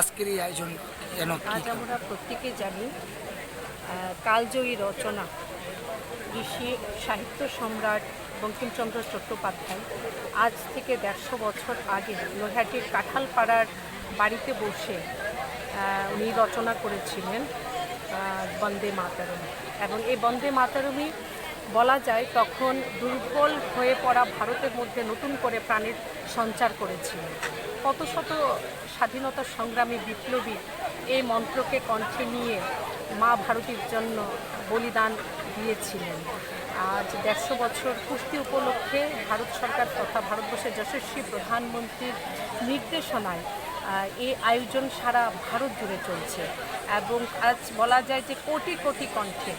আজকের এই আয়োজন যেন আজ আমরা প্রত্যেকে জানি কালজয়ী রচনা, ঋষি সাহিত্য সম্রাট বঙ্কিমচন্দ্র চট্টোপাধ্যায়। আজ থেকে দেড়শো বছর আগে নৈহাটির কাঁঠালপাড়ার বাড়িতে বসে উনি রচনা করেছিলেন বন্দে মাতারম। এবং এই বন্দে মাতারমই বলা যায় তখন দুর্বল হয়ে পড়া ভারতের মধ্যে নতুন করে প্রাণের সঞ্চার করেছিলেন। কত শত স্বাধীনতা সংগ্রামী বিপ্লবী এই মন্ত্রকে কণ্ঠে নিয়ে মা ভারতীর জন্য বলিদান দিয়েছিলেন। আজ দেড়শো বছর পুষ্টি উপলক্ষে ভারত সরকার তথা ভারতবর্ষের যশস্বী প্রধানমন্ত্রীর নির্দেশনায় এই আয়োজন সারা ভারত জুড়ে চলছে। এবং আজ বলা যায় যে কোটি কোটি কণ্ঠে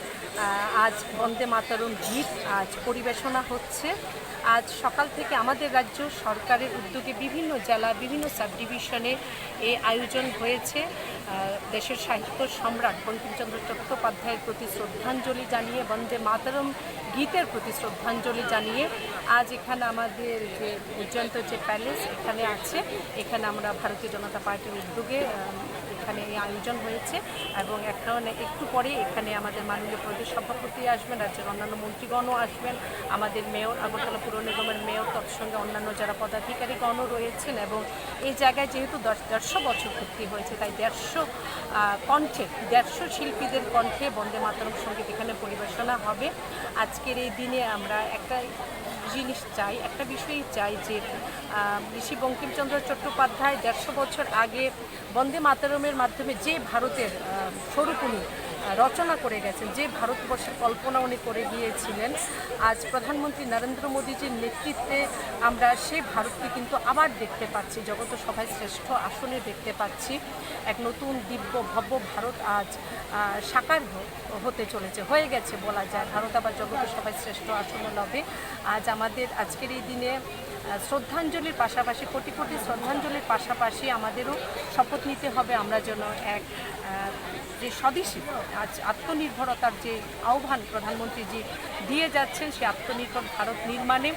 আজ বন্দে মাতরম গীত আজ পরিবেশনা হচ্ছে। আজ সকাল থেকে আমাদের রাজ্য সরকারের উদ্যোগে বিভিন্ন জেলা, বিভিন্ন সাব ডিভিশনে এই আয়োজন হয়েছে। দেশের সাহিত্য সম্রাট বঙ্কিমচন্দ্র চট্টোপাধ্যায়ের প্রতি শ্রদ্ধাঞ্জলি জানিয়ে, বন্দে মাতরম গীতের প্রতি শ্রদ্ধাঞ্জলি জানিয়ে আজ এখানে আমাদের যে উজ্জয়ন্ত যে প্যালেস এখানে আছে, এখানে আমরা ভারতীয় জনতা পার্টির উদ্যোগে আয়োজন হয়েছে এবং এখন একটু পরে এখানে আমাদের মাননীয় প্রদেশ সভাপতি আসবেন, রাজ্যের অন্যান্য মন্ত্রীগণও আসবেন, আমাদের মেয়র, আগরতলা পুর নিগমের মেয়র তৎসঙ্গে অন্যান্য যারা পদাধিকারীগণও রয়েছেন এবং এই জায়গায় যেহেতু দশ, দেড়শো বছর পূর্তি হয়েছে, তাই দেড়শো কণ্ঠে, দেড়শো শিল্পীদের কণ্ঠে বন্দে মাতরম সংগীত এখানে পরিবেশনা হবে। আজকের এই দিনে আমরা একটা জিনিস চাই, একটা বিষয়ই চাই যে ঋষি বঙ্কিমচন্দ্র চট্টোপাধ্যায় দেড়শো বছর আগে বন্দে মাতারমের মাধ্যমে যে ভারতের স্বরূপ উনি রচনা করে গেছেন, যে ভারতবর্ষের কল্পনা উনি করে গিয়েছিলেন। আজ প্রধানমন্ত্রী নরেন্দ্র মোদীজির নেতৃত্বে আমরা সেই ভারতকে কিন্তু আবার দেখতে পাচ্ছি জগত সভায় শ্রেষ্ঠ আসনে দেখতে পাচ্ছি। এক নতুন দিব্য, ভব্য ভারত আজ সাকার হতে চলেছে, হয়ে গেছে বলা যায়। ভারত আবার জগত সভায় শ্রেষ্ঠ আসনে লবে। আজ আমাদের আজকের এই দিনে শ্রদ্ধাঞ্জলির পাশাপাশি, কোটি কোটি শ্রদ্ধাঞ্জলির পাশাপাশি আমাদেরও শপথ নিতে হবে। আমরা যেন এক যে স্বদেশী, আজ আত্মনির্ভরতার যে আহ্বান প্রধানমন্ত্রী যে দিয়ে যাচ্ছেন, সে আত্মনির্ভর ভারত নির্মাণে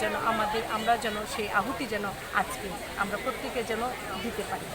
যেন আমাদের, আমরা যেন সেই আহুতি যেন আজকে আমরা প্রত্যেকে যেন দিতে পারি।